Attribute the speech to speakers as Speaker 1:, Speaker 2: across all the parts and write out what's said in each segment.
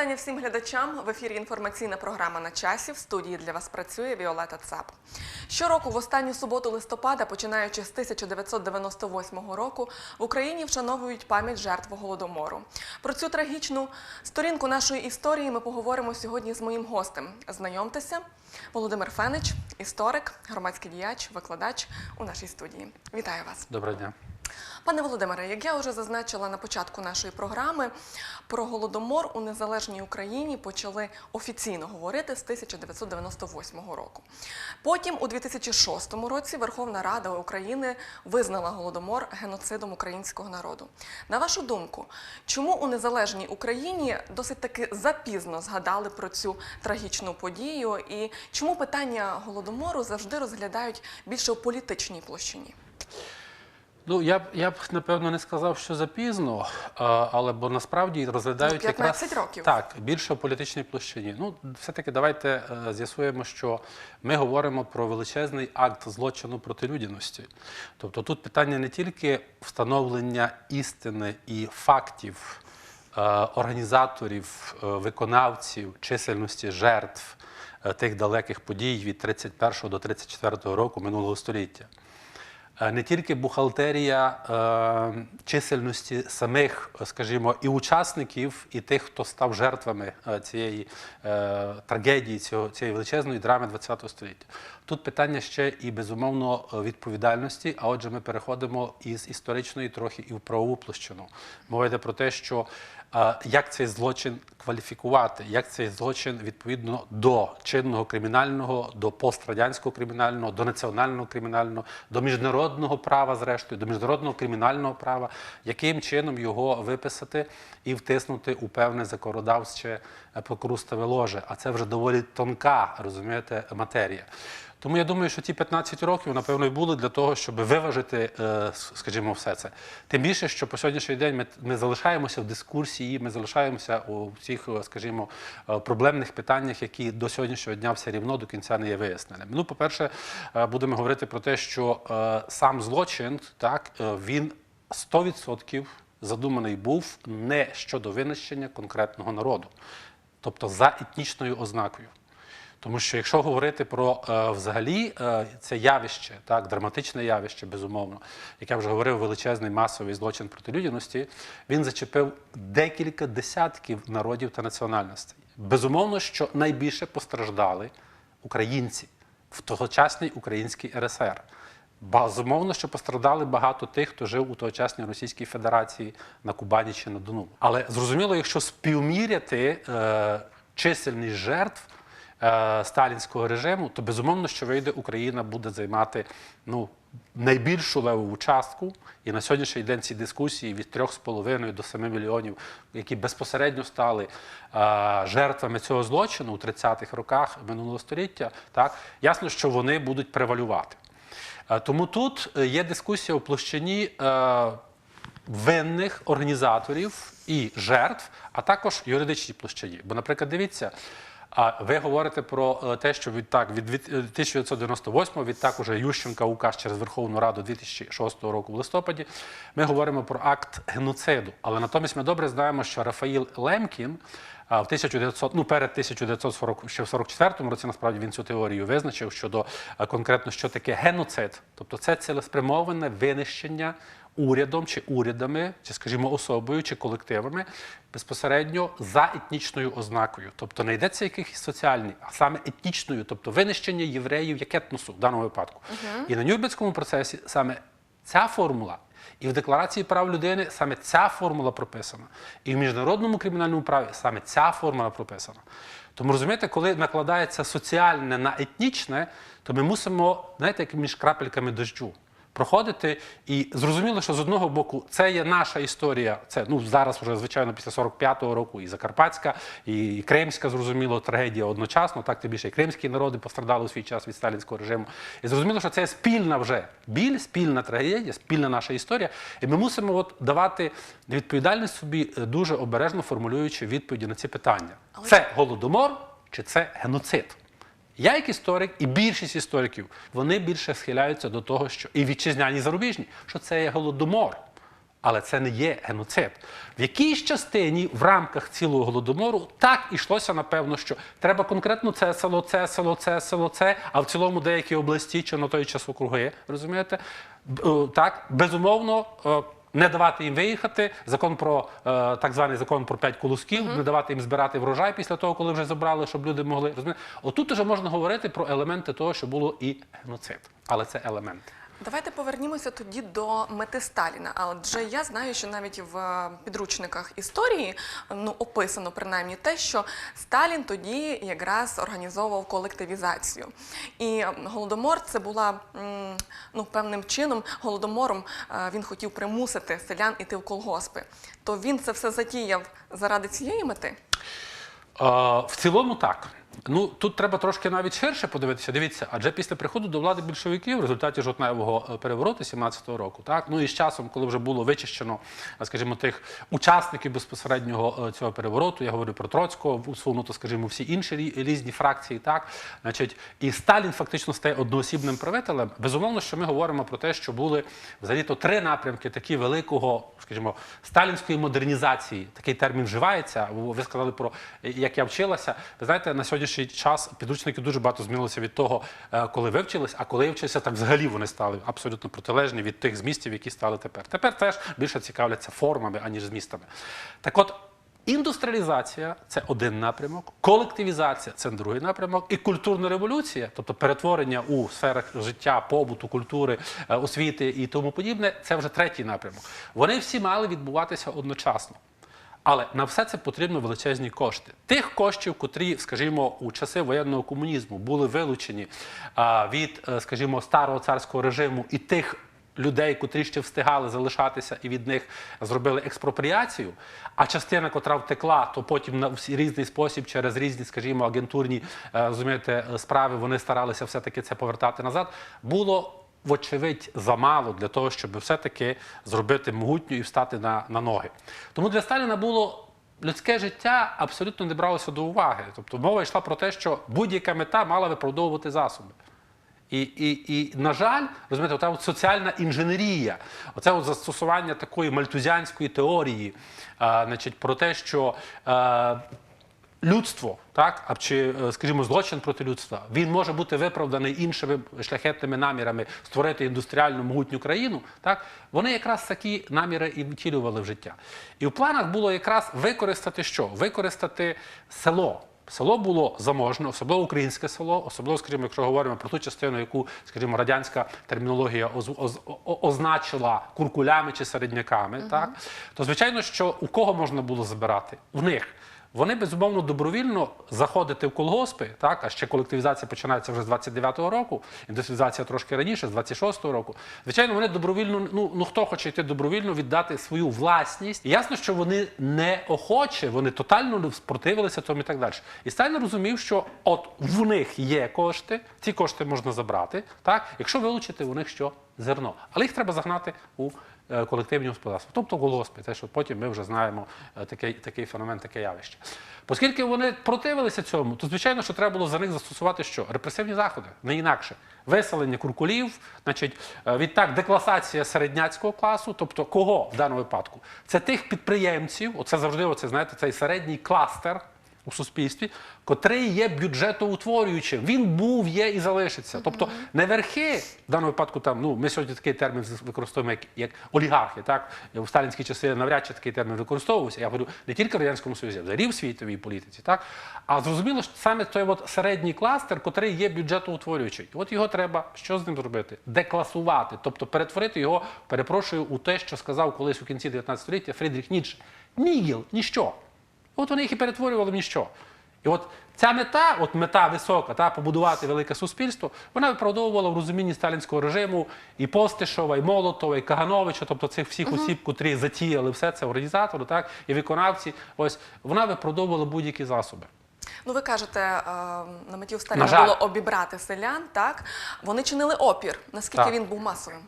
Speaker 1: вітання всім глядачам. В ефірі інформаційна програма на часі. В студії для вас працює Віолета Цап. Щороку, в останню суботу листопада, починаючи з 1998 року, в Україні вшановують пам'ять жертв голодомору. Про цю трагічну сторінку нашої історії ми поговоримо сьогодні з моїм гостем. Знайомтеся, Володимир Фенич, історик, громадський діяч, викладач у нашій студії. Вітаю вас.
Speaker 2: Доброго дня.
Speaker 1: Пане Володимире, як я вже зазначила на початку нашої програми, про голодомор у незалежній Україні почали офіційно говорити з 1998 року. Потім, у 2006 році, Верховна Рада України визнала голодомор геноцидом українського народу. На вашу думку, чому у незалежній Україні досить таки запізно згадали про цю трагічну подію, і чому питання голодомору завжди розглядають більше у політичній площині?
Speaker 2: Ну я б я б напевно не сказав, що запізно, а, але бо насправді розглядають
Speaker 1: Ну, 15
Speaker 2: якраз
Speaker 1: років.
Speaker 2: так більше у політичній площині. Ну все-таки давайте е, з'ясуємо, що ми говоримо про величезний акт злочину проти людяності. Тобто тут питання не тільки встановлення істини і фактів, е, організаторів, е, виконавців, чисельності жертв е, тих далеких подій від 31 до 34 року минулого століття. Е, не тільки бухгалтерія е, чисельності самих, е, скажімо, і учасників, і тих, хто став жертвами е, цієї е, трагедії, цього, цієї величезної драми ХХ століття. Тут питання ще і безумовно відповідальності. А отже, ми переходимо із історичної трохи і в правову площину. Мова йде про те, що е, як цей злочин кваліфікувати, як цей злочин відповідно до чинного кримінального, до пострадянського кримінального, до національного кримінального, до міжнародного права, зрештою, до міжнародного кримінального права, яким чином його виписати і втиснути у певне законодавче е, покрустове ложе. А це вже доволі тонка, розумієте, матерія. Тому я думаю, що ті 15 років, напевно, і були для того, щоб виважити, е, скажімо, все це. Тим більше, що по сьогоднішній день ми, ми залишаємося в дискурсії, ми залишаємося у всіх, е, скажімо, е, проблемних питаннях, які до сьогоднішнього дня все рівно до кінця не є виясненими. Ну, по-перше, будемо говорити про те, що сам злочин, так, він 100% задуманий був не щодо винищення конкретного народу, тобто за етнічною ознакою. Тому що якщо говорити про е, взагалі е, це явище, так, драматичне явище, безумовно, яке вже говорив величезний масовий злочин проти людяності, він зачепив декілька десятків народів та національностей. Безумовно, що найбільше постраждали українці в тогочасній українській РСР. Безумовно, що пострадали багато тих, хто жив у тогочасній Російській Федерації на Кубані чи на Дону. Але зрозуміло, якщо співміряти е, чисельність жертв сталінського режиму, то безумовно, що вийде Україна буде займати ну, найбільшу левову частку. І на сьогоднішній день ці дискусії від 3,5 до 7 мільйонів, які безпосередньо стали е, жертвами цього злочину у 30-х роках минулого століття, так ясно, що вони будуть превалювати. Е, Тому тут е, є дискусія у площині е, винних організаторів і жертв, а також юридичній площині. Бо, наприклад, дивіться. А ви говорите про е, те, що відтак від від- е, 1998 відтак уже Ющенка указ через Верховну Раду 2006 року в листопаді. Ми говоримо про акт геноциду. Але натомість ми добре знаємо, що Рафаїл Лемкін в 1900, ну перед 1940, ще в 44 році насправді він цю теорію визначив щодо конкретно що таке геноцид, тобто це цілеспрямоване винищення урядом чи урядами, чи, скажімо, особою чи колективами безпосередньо за етнічною ознакою. Тобто не йдеться якихось соціальні, а саме етнічною, тобто винищення євреїв як етносу в даному випадку. І на Нюрнберзькому процесі саме ця формула. І в Декларації прав людини саме ця формула прописана. І в міжнародному кримінальному праві саме ця формула прописана. Тому розумієте, коли накладається соціальне на етнічне, то ми мусимо, знаєте, як між крапельками дощу. Проходити і зрозуміло, що з одного боку це є наша історія. Це ну зараз вже звичайно після 45-го року і Закарпатська, і Кримська, зрозуміло, трагедія одночасно. Так тим більше і кримські народи постраждали у свій час від сталінського режиму. І зрозуміло, що це спільна вже біль, спільна трагедія, спільна наша історія. І ми мусимо от давати відповідальність собі е, дуже обережно формулюючи відповіді на ці питання. Це голодомор чи це геноцид? Я, як історик, і більшість істориків, вони більше схиляються до того, що і вітчизняні і зарубіжні, що це є голодомор. Але це не є геноцид. В якійсь частині в рамках цілого голодомору так ішлося, напевно, що треба конкретно це село, це село, це село, це, а в цілому деякі області чи на той час округи, розумієте? Е, Так, безумовно. Не давати їм виїхати, закон про е, так званий закон про п'ять колосків, не давати їм збирати врожай після того, коли вже забрали, щоб люди могли розуміти. Отут вже можна говорити про елементи того, що було і геноцид, але це елементи.
Speaker 1: Давайте повернімося тоді до мети Сталіна. Адже я знаю, що навіть в е, підручниках історії ну описано принаймні те, що Сталін тоді якраз організовував колективізацію. І е, голодомор це була ну певним чином голодомором. е, Він хотів примусити селян іти в колгоспи. То він це все затіяв заради цієї мети.
Speaker 2: Е, В цілому так. Ну тут треба трошки навіть ширше подивитися. Дивіться, адже після приходу до влади більшовиків в результаті жовтневого е, перевороту 17-го року, так ну і з часом, коли вже було вичищено, е, скажімо, тих учасників безпосереднього е, цього перевороту, я говорю про Троцького, усунуто, скажімо, всі інші різні фракції, так значить, і Сталін фактично стає одноосібним правителем. Безумовно, що ми говоримо про те, що були взагалі то три напрямки такі великого, скажімо, сталінської модернізації. Такий термін вживається. Ви сказали про як я вчилася. Ви знаєте, на сьогоднішній час підручники дуже багато змінилися від того, е, коли ви вчились, а коли я вчився, так взагалі вони стали абсолютно протилежні від тих змістів, які стали тепер. Тепер теж більше цікавляться формами, аніж змістами. Так от. Індустріалізація це один напрямок, колективізація це другий напрямок, і культурна революція, тобто перетворення у сферах життя, побуту, культури, е, освіти і тому подібне, це вже третій напрямок. Вони всі мали відбуватися одночасно. Але на все це потрібно величезні кошти. Тих коштів, котрі, скажімо, у часи воєнного комунізму були вилучені від, е, скажімо, старого царського режиму і тих людей, котрі ще встигали залишатися і від них зробили експропріацію, а частина, котра втекла, то потім на різний спосіб, через різні, скажімо, агентурні е, е, справи, вони старалися все-таки це повертати назад. Було вочевидь, замало для того, щоб все-таки зробити могутню і встати на, на ноги. Тому для Сталіна було. Людське життя абсолютно не бралося до уваги. Тобто мова йшла про те, що будь-яка мета мала виправдовувати засоби. І, і, і на жаль, розумієте, ота от соціальна інженерія, оце от застосування такої мальтузіанської теорії, а, значить, про те, що е, людство, так, а чи, е, скажімо, злочин проти людства, він може бути виправданий іншими шляхетними намірами створити індустріальну могутню країну. Так, вони якраз такі наміри і втілювали в життя. І в планах було якраз використати що? Використати село. Село було заможне, особливо українське село, особливо, скажімо, якщо говоримо про ту частину, яку, скажімо, радянська термінологія оз- оз- означила куркулями чи середняками, так то звичайно, що у кого можна було забирати? У них. Вони безумовно добровільно заходити в колгоспи, так а ще колективізація починається вже з 29-го року, індустріалізація трошки раніше, з 26-го року. Звичайно, вони добровільно, ну, ну хто хоче йти добровільно віддати свою власність. І ясно, що вони не охоче, вони тотально спротивилися тому і так далі. І Сталін розумів, що от в них є кошти, ці кошти можна забрати, так, якщо вилучити у них що зерно, але їх треба загнати у колективні господарства, тобто колгоспи, те, що потім ми вже знаємо е, такий, такий феномен, таке явище. Оскільки вони противилися цьому, то звичайно, що треба було за них застосувати що? Репресивні заходи, не інакше. Виселення куркулів, значить, е, відтак декласація середняцького класу, тобто кого в даному випадку? Це тих підприємців, оце завжди, оце, знаєте, цей середній кластер у суспільстві, котрий є бюджетоутворюючим. Він був, є і залишиться. Тобто не верхи, в даному випадку там, ну, ми сьогодні такий термін використовуємо як, як олігархи. Так? В сталінські часи навряд чи такий термін використовувався. Я говорю не тільки в Радянському Союзі, а взагалі в світовій політиці. Так? А зрозуміло, що саме той от середній кластер, котрий є бюджетоутворюючий. От його треба що з ним зробити? Декласувати, тобто перетворити його, перепрошую, у те, що сказав колись у кінці 19 століття Фрідріх Ніцше. Нігіл, ніщо. От вони їх і перетворювали в ніщо. І от ця мета, от мета висока, та, побудувати велике суспільство, вона виправдовувала в розумінні сталінського режиму і Постишова, і Молотова, і Кагановича, тобто цих всіх осіб, котрі затіяли все це організатори, так, і виконавці. Ось вона виправдовувала будь-які засоби.
Speaker 1: Ну, ви кажете, на меті Сталіна було обібрати селян, так? Вони чинили опір. Наскільки
Speaker 2: Так.
Speaker 1: він був масовим?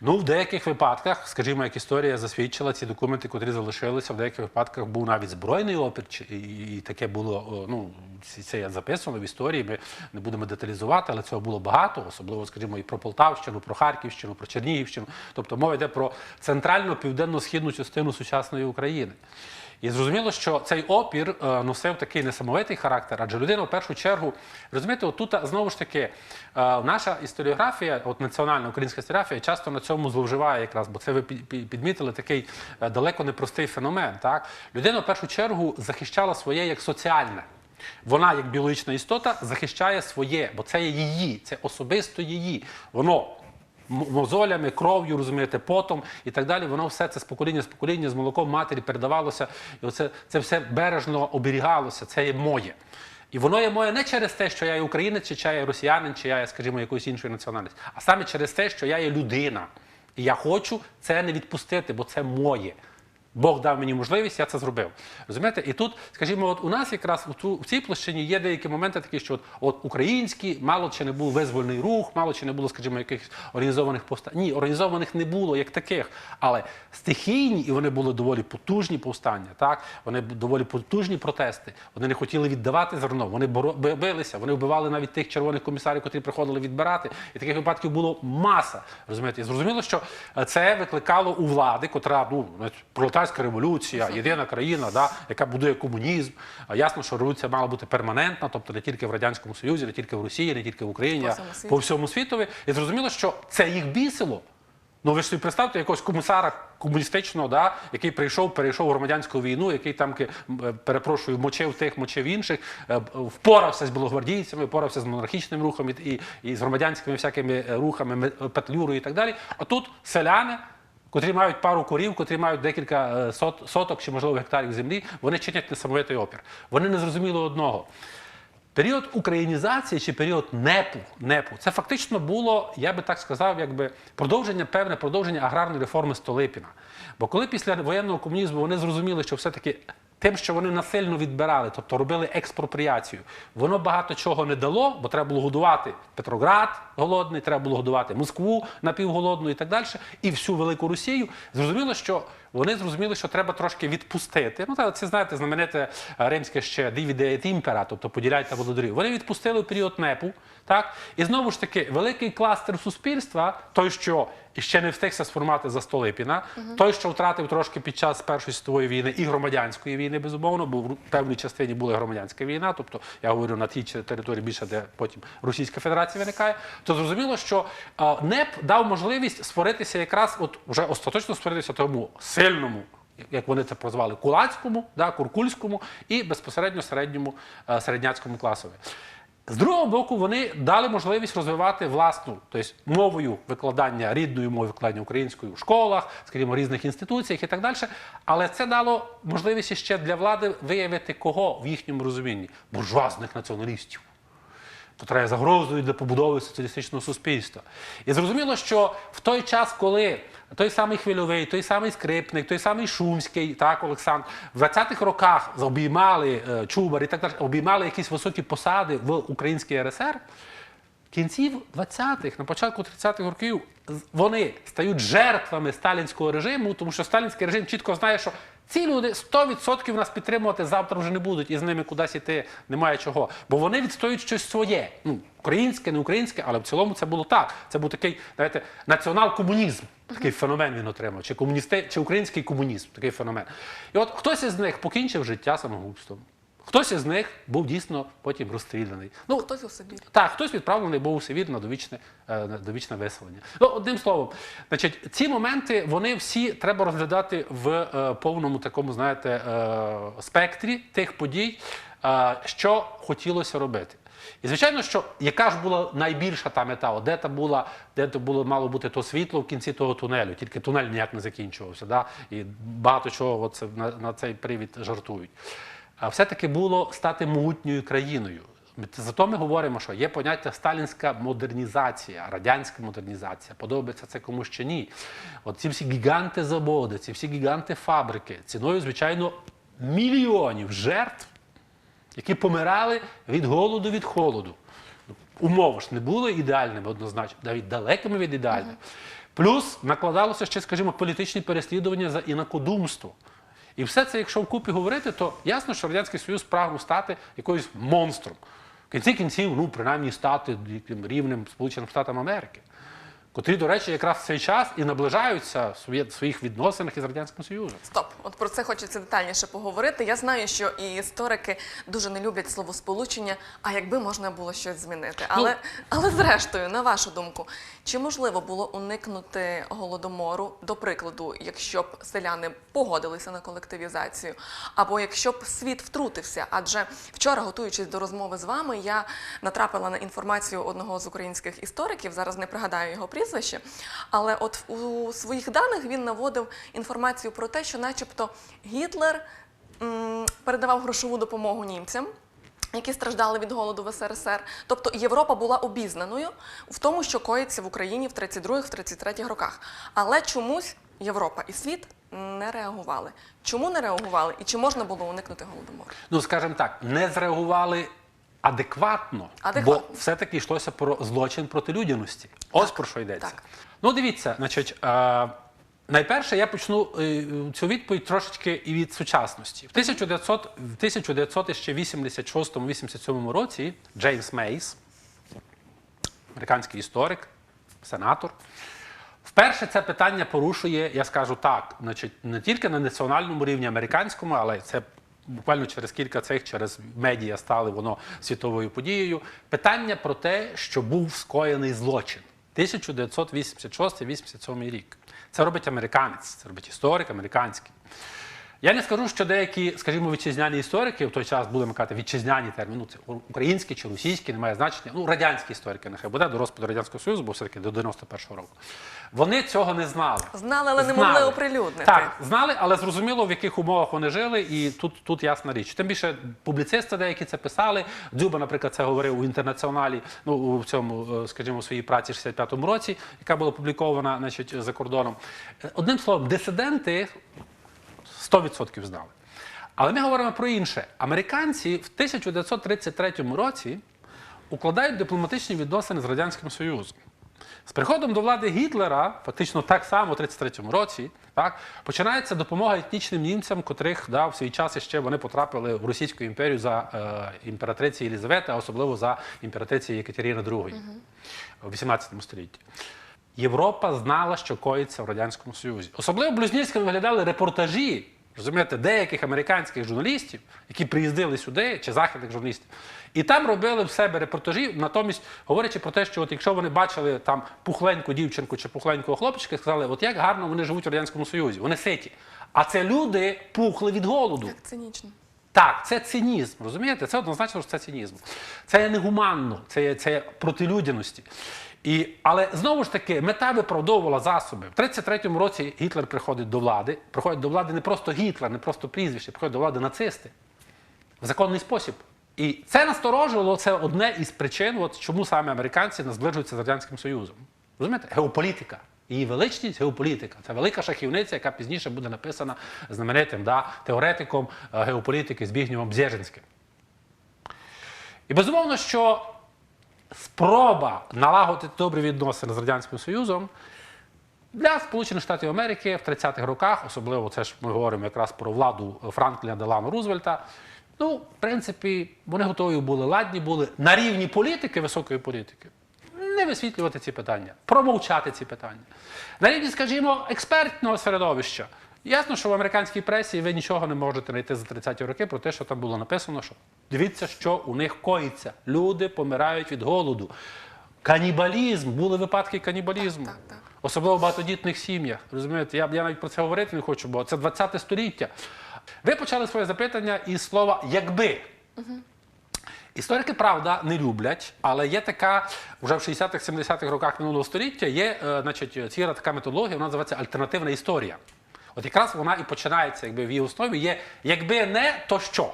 Speaker 2: Ну, в деяких випадках, скажімо, як історія засвідчила, ці документи, котрі залишилися, в деяких випадках був навіть збройний опір, і, таке було, ну, це записано в історії, ми не будемо деталізувати, але цього було багато, особливо, скажімо, і про Полтавщину, про Харківщину, про Чернігівщину. Тобто мова йде про центральну південно-східну частину сучасної України. І зрозуміло, що цей опір е, носив такий несамовитий характер, адже людина в першу чергу, розумієте, отут знову ж таки е, наша історіографія, от національна українська історіографія, часто на цьому зловживає якраз, бо це ви пі- пі- підмітили такий е, далеко непростий феномен. Так? Людина в першу чергу захищала своє як соціальне. Вона, як біологічна істота, захищає своє, бо це є її, це особисто її. Воно мозолями, кров'ю, розумієте, потом і так далі. Воно все це з покоління з покоління, з молоком матері передавалося. І оце, це все бережно оберігалося, це є моє. І воно є моє не через те, що я є українець, чи я є росіянин, чи я є, скажімо, якоїсь іншої національності, а саме через те, що я є людина. І я хочу це не відпустити, бо це моє. Бог дав мені можливість, я це зробив. Розумієте? І тут, скажімо, от у нас якраз у ту- в цій площині є деякі моменти такі, що от, от українські, мало чи не був визвольний рух, мало чи не було, скажімо, якихось організованих повстань. Ні, організованих не було як таких, але стихійні, і вони були доволі потужні повстання. Так? Вони доволі потужні протести. Вони не хотіли віддавати зерно, вони боро- билися, вони вбивали навіть тих червоних комісарів, котрі приходили відбирати. І таких випадків було маса. Розумієте? І зрозуміло, що е, це викликало у влади, котра ну значить, пролетарська революція, єдина країна, да, яка будує комунізм. Ясно, що революція мала бути перманентна, тобто не тільки в радянському Союзі, не тільки в Росії, не тільки в Україні,
Speaker 1: По всьому світу.
Speaker 2: по всьому світові. І зрозуміло, що це їх бісило. Ну ви ж собі представте якогось комісара комуністичного, да, який прийшов, перейшов громадянську війну, який там е, перепрошую, мочив тих, мочив інших, е, впорався з білогвардійцями, впорався з монархічним рухом і, і, і з громадянськими всякими е, рухами, петлюрою і так далі. А тут селяни. Котрі мають пару корів, котрі мають декілька е, сот, соток чи, можливо, гектарів землі, вони чинять несамовитий опір. Вони не зрозуміли одного. Період українізації чи період непу, непу це фактично було, я би так сказав, якби продовження, певне продовження аграрної реформи Столипіна. Бо коли після воєнного комунізму вони зрозуміли, що все-таки тим, що вони насильно відбирали, тобто робили експропріацію, воно багато чого не дало, бо треба було годувати Петроград голодний, треба було годувати Москву напівголодну і так далі, і всю велику Росію. Зрозуміло, що вони зрозуміли, що треба трошки відпустити. Ну, це знаєте, знамените е, римське ще «divide et impera», тобто поділяйте володарів. Вони відпустили період непу. Так? І знову ж таки, великий кластер суспільства, той, що ще не встигся сформувати за Столипіна, той, що втратив трошки під час Першої світової війни і громадянської війни, безумовно, бо в певній частині була громадянська війна, тобто я говорю на тій території більше, де потім Російська Федерація виникає, то зрозуміло, що НЕП дав можливість створитися якраз, от вже остаточно створитися тому сильному як вони це прозвали, кулацькому, да, куркульському і безпосередньо середньому е, середняцькому класові. З другого боку, вони дали можливість розвивати власну, тобто мовою викладання рідною мовою викладання українською в школах, скажімо, різних інституціях і так далі. Але це дало можливість ще для влади виявити кого в їхньому розумінні буржуазних націоналістів котра є загрозою для побудови соціалістичного суспільства. І зрозуміло, що в той час, коли той самий Хвильовий, той самий Скрипник, той самий Шумський, так, Олександр, в 20-х роках обіймали е, Чубар і так далі, обіймали якісь високі посади в Українській РСР, Кінців кінці 20-х, на початку 30-х років вони стають жертвами сталінського режиму, тому що сталінський режим чітко знає, що ці люди 100% нас підтримувати завтра вже не будуть, і з ними кудись іти немає чого. Бо вони відстоюють щось своє. Ну, українське, не українське, але в цілому це було так. Це був такий, знаєте, націонал-комунізм. Такий феномен він отримав, чи комуністи, чи український комунізм, такий феномен. І от хтось із них покінчив життя самогубством. Хтось із них був дійсно потім розстріляний. Ну,
Speaker 1: Хтось у Сибірі.
Speaker 2: так, хтось відправлений був у Сибір на довічне, е, на довічне виселення. Ну, одним словом, значить, ці моменти вони всі треба розглядати в е, повному такому, знаєте, е, спектрі тих подій, е, що хотілося робити. І звичайно, що яка ж була найбільша та мета, де та була, де то було мало бути то світло в кінці того тунелю, тільки тунель ніяк не закінчувався. Да? І багато чого це, на, на цей привід жартують. А все-таки було стати могутньою країною. Зато ми говоримо, що є поняття сталінська модернізація, радянська модернізація. Подобається це комусь чи ні. От ці всі гіганти заводи, ці всі гіганти фабрики, ціною, звичайно, мільйонів жертв, які помирали від голоду, від холоду. Умови ж не були ідеальними однозначно, навіть далекими від ідеальних. Плюс накладалося ще, скажімо, політичні переслідування за інакодумство. І все це, якщо вкупі говорити, то ясно, що Радянський Союз прагнув стати якоюсь монстром. В кінці кінців, ну, принаймні, стати рівнем Сполученим Штатам Америки, котрі, до речі, якраз в цей час і наближаються в своїх відносинах із Радянським Союзом.
Speaker 1: Стоп, от про це хочеться детальніше поговорити. Я знаю, що і історики дуже не люблять словосполучення, а якби можна було щось змінити. Але, але зрештою, на вашу думку, чи можливо було уникнути голодомору, до прикладу, якщо б селяни погодилися на колективізацію, або якщо б світ втрутився? Адже вчора, готуючись до розмови з вами, я натрапила на інформацію одного з українських істориків. Зараз не пригадаю його прізвище, але от у своїх даних він наводив інформацію про те, що, начебто, Гітлер передавав грошову допомогу німцям. Які страждали від голоду в СРСР, тобто Європа була обізнаною в тому, що коїться в Україні в 32-х, в 33-х роках. Але чомусь Європа і світ не реагували. Чому не реагували і чи можна було уникнути голодомору?
Speaker 2: Ну, скажімо так, не зреагували адекватно,
Speaker 1: Адекватно.
Speaker 2: бо все-таки йшлося про злочин проти людяності. Ось про що йдеться.
Speaker 1: так.
Speaker 2: Ну, дивіться, значить, е, найперше я почну е, цю відповідь трошечки і від сучасності. В 1900, в 1986-87 році Джеймс Мейс, американський історик, сенатор, Вперше це питання порушує, я скажу так, не тільки на національному рівні американському, але це буквально через кілька цих, через медіа стали воно світовою подією. Питання про те, що був скоєний злочин. 1986-87 рік. Це робить американець, це робить історик американський. Я не скажу, що деякі, скажімо, вітчизняні історики в той час будемо казати вітчизняні терміни, ну це українські чи російські, немає значення. Ну, радянські історики, нехай буде до розпаду Радянського Союзу, бо все-таки до 91-го року. Вони цього не знали.
Speaker 1: Знали, але не могли оприлюднити.
Speaker 2: Так, знали, але зрозуміло, в яких умовах вони жили, і тут, тут ясна річ. Тим більше публіцисти деякі це писали. Дзюба, наприклад, це говорив у інтернаціоналі, ну у цьому, е, скажімо, у своїй праці 65-му році, яка була опублікована значить, за кордоном. Е, Одним словом, дисиденти 100% знали. Але ми говоримо про інше. Американці в 1933 році укладають дипломатичні відносини з Радянським Союзом. З приходом до влади Гітлера, фактично так само у 33-му році, так, починається допомога етнічним німцям, котрих да, в свій час ще вони потрапили в Російську імперію за е, імператриці Єлізавети, а особливо за імператриці Єкатерини II у 18 столітті. Європа знала, що коїться в Радянському Союзі. Особливо блюзнірськими виглядали репортажі, розумієте, деяких американських журналістів, які приїздили сюди, чи західних журналістів. І там робили в себе репортажі, натомість говорячи про те, що от якщо вони бачили там пухленьку дівчинку чи пухленького хлопчика, сказали, от як гарно вони живуть у Радянському Союзі, вони ситі. А це люди пухли від голоду.
Speaker 1: Як цинічно.
Speaker 2: Так, це цинізм, розумієте? Це однозначно, що це цинізм. Це є негуманно, це є, це є проти людяності. І, але знову ж таки, мета виправдовувала засоби. В 33-му році Гітлер приходить до влади. Приходить до влади не просто Гітлер, не просто прізвище, приходять до влади нацисти в законний спосіб. І це насторожувало, це одне із причин, от чому саме американці не зближуються з Радянським Союзом. Розумієте? Геополітика. Її величність геополітика. Це велика шахівниця, яка пізніше буде написана знаменитим да, теоретиком е, геополітики Збігнєвом Бзєжинським. І безумовно, що спроба налагодити добрі відносини з Радянським Союзом для Сполучених Штатів Америки в 30-х роках, особливо це ж ми говоримо якраз про владу Франкліна Делану Рузвельта. Ну, в принципі, вони готові були, ладні були на рівні політики, високої політики, не висвітлювати ці питання, промовчати ці питання. На рівні, скажімо, експертного середовища. Ясно, що в американській пресі ви нічого не можете знайти за 30-ті роки про те, що там було написано, що дивіться, що у них коїться. Люди помирають від голоду. Канібалізм, були випадки канібалізму.
Speaker 1: Так, так, так.
Speaker 2: Особливо в багатодітних сім'ях. Розумієте, я, я навіть про це говорити не хочу, бо це 20 століття. Ви почали своє запитання із слова якби. Історики, правда, не люблять, але є така, вже в 60-х-70-х роках минулого століття є е, значить, ціла така методологія, вона називається альтернативна історія. От якраз вона і починається, якби в її основі є якби не, то що.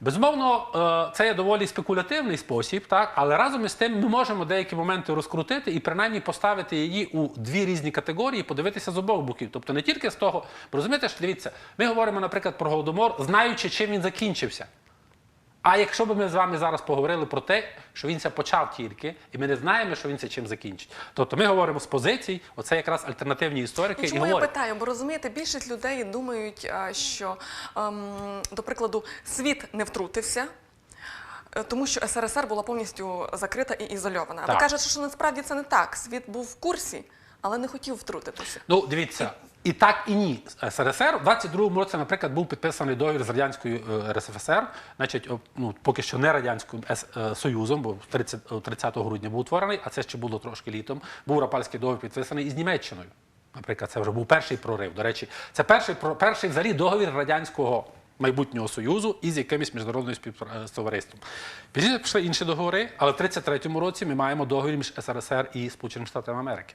Speaker 2: Безумовно, е, це є доволі спекулятивний спосіб, так? але разом із тим ми можемо деякі моменти розкрутити і принаймні поставити її у дві різні категорії, подивитися з обох боків. Тобто не тільки з того, розумієте, що дивіться, ми говоримо, наприклад, про голодомор, знаючи, чим він закінчився. А якщо б ми з вами зараз поговорили про те, що він це почав тільки, і ми не знаємо, що він це чим закінчить. Тобто ми говоримо з позицій, оце якраз альтернативні історики
Speaker 1: Ну,
Speaker 2: і
Speaker 1: чому я
Speaker 2: говорять.
Speaker 1: питаю? Бо розумієте, більшість людей думають, що, ем, до прикладу, світ не втрутився. е, Тому що СРСР була повністю закрита і ізольована. А ви кажете, що насправді це не так. Світ був в курсі, але не хотів втрутитися.
Speaker 2: Ну, дивіться, і так, і ні. СРСР в 22-му році, наприклад, був підписаний договір з радянською е, РСФСР, значить, ну поки що не радянським С- е, Союзом, бо 30, е, 30 грудня був утворений, а це ще було трошки літом. Був Рапальський договір підписаний із Німеччиною. Наприклад, це вже був перший прорив. До речі, це перший перший взагалі договір радянського. Майбутнього союзу із якимось міжнародним співтовариством. Пізніше пішли інші договори, але в 33-му році ми маємо договір між СРСР і Сполученими Штатами Америки.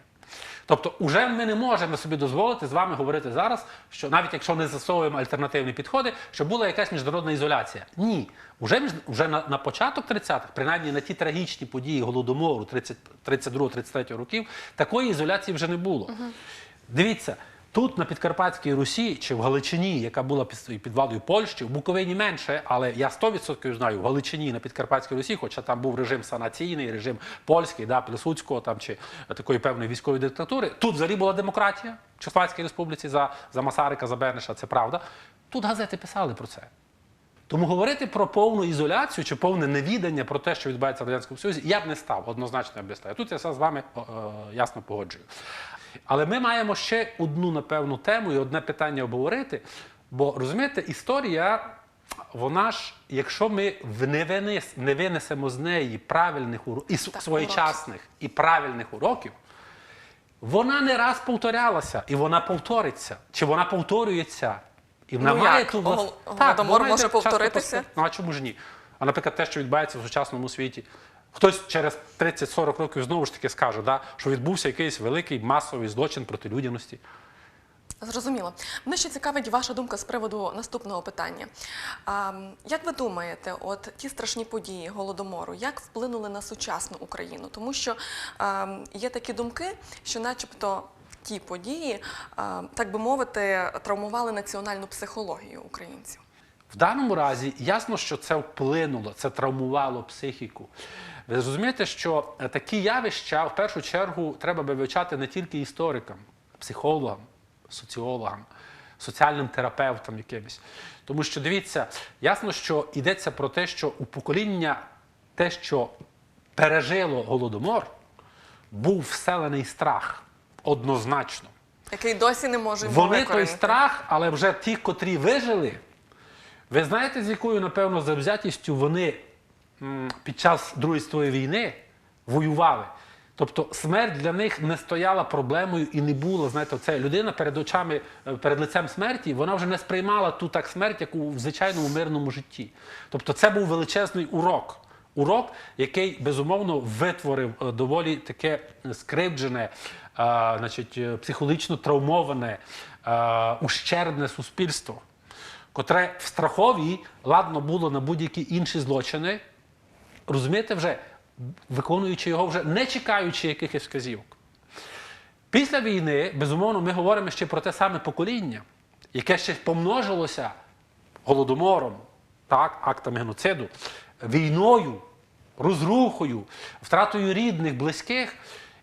Speaker 2: Тобто, уже ми не можемо собі дозволити з вами говорити зараз, що навіть якщо не засовуємо альтернативні підходи, що була якась міжнародна ізоляція. Ні, уже, між- вже на, на початок 30-х, принаймні на ті трагічні події голодомору 30 32-33 років, такої ізоляції вже не було. Дивіться. Тут на Підкарпатській Русі чи в Галичині, яка була під, під владою Польщі, в Буковині менше, але я 100% знаю, в Галичині на Підкарпатській Русі, хоча там був режим санаційний, режим польський, да, Плесуцького там, чи такої певної військової диктатури. Тут взагалі була демократія в Чехословацькій республіці за, за Масарика, за Берниша, це правда. Тут газети писали про це. Тому говорити про повну ізоляцію чи повне невідання про те, що відбувається в Радянському Союзі, я б не став, однозначно я б не став. Тут я все з вами е, ясно погоджую. Але ми маємо ще одну, напевну, тему і одне питання обговорити. Бо розумієте, історія, вона ж, якщо ми не, винес, не винесемо з неї правильних уро... і своєчасних і правильних уроків, вона не раз повторялася, і вона повториться, чи вона повторюється. І вона
Speaker 1: Ну,
Speaker 2: має
Speaker 1: як?
Speaker 2: ту влас- Так,
Speaker 1: Голодомор може повторитися?
Speaker 2: Ну а чому ж ні? А наприклад, те, що відбувається в сучасному світі. Хтось через 30-40 років знову ж таки скаже, да, що відбувся якийсь великий масовий злочин проти людяності.
Speaker 1: Зрозуміло. Мене ще цікавить ваша думка з приводу наступного питання. А, як ви думаєте, от ті страшні події голодомору, як вплинули на сучасну Україну? Тому що а, є такі думки, що, начебто, ті події, так би мовити, травмували національну психологію українців.
Speaker 2: В даному разі ясно, що це вплинуло, це травмувало психіку. Ви розумієте, що е, такі явища в першу чергу треба би вивчати не тільки історикам, психологам, соціологам, соціальним терапевтам якимось. Тому що дивіться, ясно, що йдеться про те, що у покоління те, що пережило голодомор, був вселений страх однозначно.
Speaker 1: Який досі не може
Speaker 2: Вони той страх, але вже ті, котрі вижили, ви знаєте, з якою, напевно, завзятістю вони під час Другої світової війни воювали. Тобто смерть для них не стояла проблемою і не була. Знаєте, це людина перед очами, е, перед лицем смерті, вона вже не сприймала ту так смерть, як у в звичайному мирному житті. Тобто, це був величезний урок. Урок, який безумовно витворив е, доволі таке скривджене, е, значить, е, психологічно травмоване, е, ущербне суспільство, котре в страховій ладно було на будь-які інші злочини, розумієте, вже виконуючи його, вже не чекаючи якихось вказівок. Після війни, безумовно, ми говоримо ще про те саме покоління, яке ще помножилося голодомором, так, актами геноциду, війною, розрухою, втратою рідних, близьких.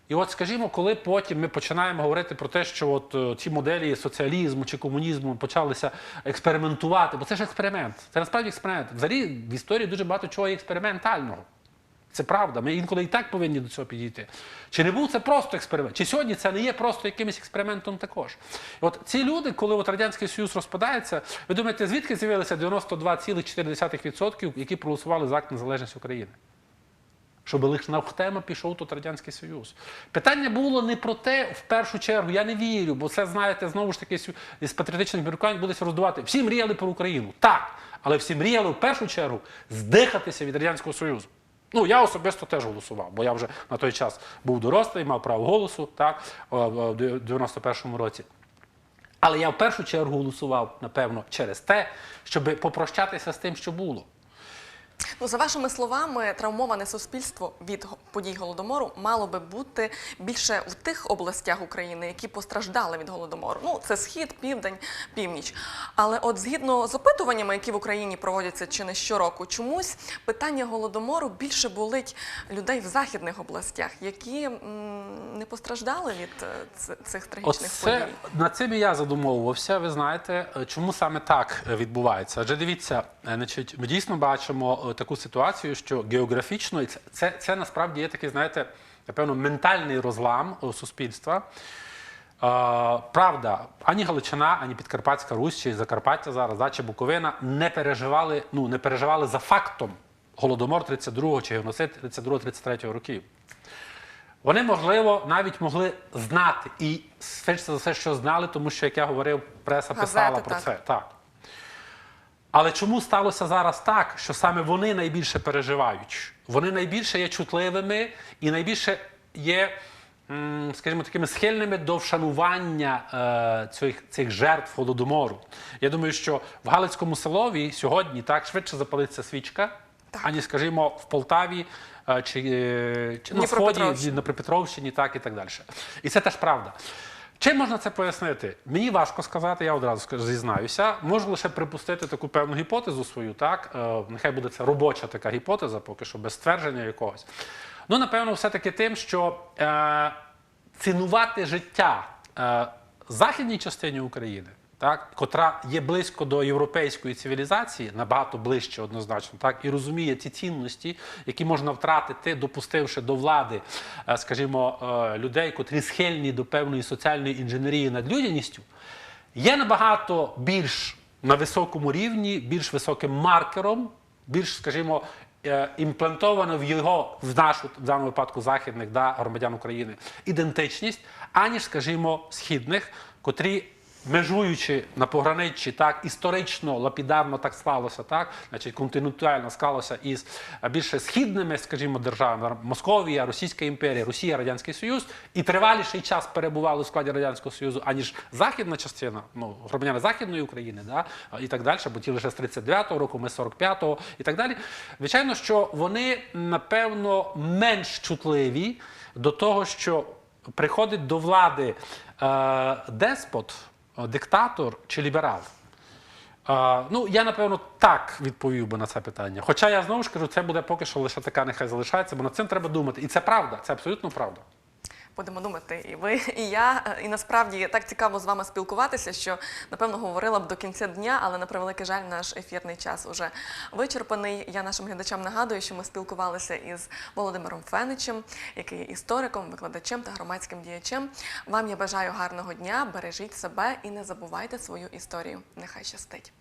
Speaker 2: І от, скажімо, коли потім ми починаємо говорити про те, що от е, ці моделі соціалізму чи комунізму почалися експериментувати, бо це ж експеримент, це насправді експеримент. Взагалі в історії дуже багато чого експериментального. Це правда. Ми інколи і так повинні до цього підійти. Чи не був це просто експеримент? Чи сьогодні це не є просто якимось експериментом також? От ці люди, коли от Радянський Союз розпадається, ви думаєте, звідки з'явилося 92,4%, які проголосували за акт незалежності України? Щоб лише навхтема пішов тут Радянський Союз. Питання було не про те, в першу чергу, я не вірю, бо це, знаєте, знову ж таки з патріотичних міркувань будеться роздувати. Всі мріяли про Україну. Так, але всі мріяли в першу чергу здихатися від Радянського Союзу. Ну, я особисто теж голосував, бо я вже на той час був дорослий, мав право голосу, так, в 91-му році. Але я в першу чергу голосував, напевно, через те, щоб попрощатися з тим, що було.
Speaker 1: Ну, за вашими словами, травмоване суспільство від подій голодомору мало би бути більше в тих областях України, які постраждали від голодомору. Ну, це схід, південь, північ. Але от згідно з опитуваннями, які в Україні проводяться чи не щороку, чомусь питання голодомору більше болить людей в західних областях, які м, не постраждали від е, цих трагічних
Speaker 2: Оце,
Speaker 1: подій.
Speaker 2: над цим я задумовувався. Ви знаєте, е, чому саме так е, відбувається? Адже дивіться, значить, ми дійсно бачимо е, таку ситуацію, що географічно, і це, це, це насправді є такий, знаєте, напевно, ментальний розлам у суспільства. Е, правда, ані Галичина, ані Підкарпатська Русь, чи Закарпаття зараз, да, чи Буковина не переживали, ну, не переживали за фактом голодомор 32-го чи геноцид 32-33 років. Вони, можливо, навіть могли знати і швидше за все, що знали, тому що, як я говорив, преса
Speaker 1: Газети,
Speaker 2: писала про
Speaker 1: так.
Speaker 2: це. Так. Але чому сталося зараз так, що саме вони найбільше переживають? Вони найбільше є чутливими і найбільше є, скажімо, такими схильними до вшанування е, цих, цих жертв голодомору. Я думаю, що в Галицькому селові сьогодні так швидше запалиться свічка,
Speaker 1: Так.
Speaker 2: ані, скажімо, в Полтаві е, чи, е, чи на сході, на Припетровщині, так і так далі. І це теж правда. Чим можна це пояснити? Мені важко сказати, я одразу зізнаюся. Можу лише припустити таку певну гіпотезу свою, так? Е, нехай буде це робоча така гіпотеза, поки що без ствердження якогось. Ну, напевно, все-таки тим, що е, цінувати життя е, західній частині України, так, котра є близько до європейської цивілізації, набагато ближче однозначно, так, і розуміє ці цінності, які можна втратити, допустивши до влади, е, скажімо, е, людей, котрі схильні до певної соціальної інженерії над людяністю, є набагато більш на високому рівні, більш високим маркером, більш, скажімо, е, імплантовано в його, в нашу, в даному випадку, західних да, громадян України ідентичність, аніж, скажімо, східних, котрі. Межуючи на пограниччі, так історично, лапідарно так склалося, так, значить, континентально склалося із е, більше східними, скажімо, державами. Московія, Російська імперія, Росія, Радянський Союз, і триваліший час перебували у складі Радянського Союзу, аніж західна частина, ну, громадяни Західної України, да, і так далі, бо ті лише з 39-го року, ми з 45-го і так далі. Звичайно, що вони, напевно, менш чутливі до того, що приходить до влади е, деспот, диктатор чи ліберал. Е, ну, я напевно так відповів би на це питання. Хоча я знову ж кажу, це буде поки що лише така нехай залишається, бо над цим треба думати. І це правда, це абсолютно правда.
Speaker 1: Будемо думати, і ви, і я. Е, І насправді так цікаво з вами спілкуватися, що напевно говорила б до кінця дня, але на превеликий жаль, наш ефірний час уже вичерпаний. Я нашим глядачам нагадую, що ми спілкувалися із Володимиром Феничем, який є істориком, викладачем та громадським діячем. Вам я бажаю гарного дня, бережіть себе і не забувайте свою історію. Нехай щастить.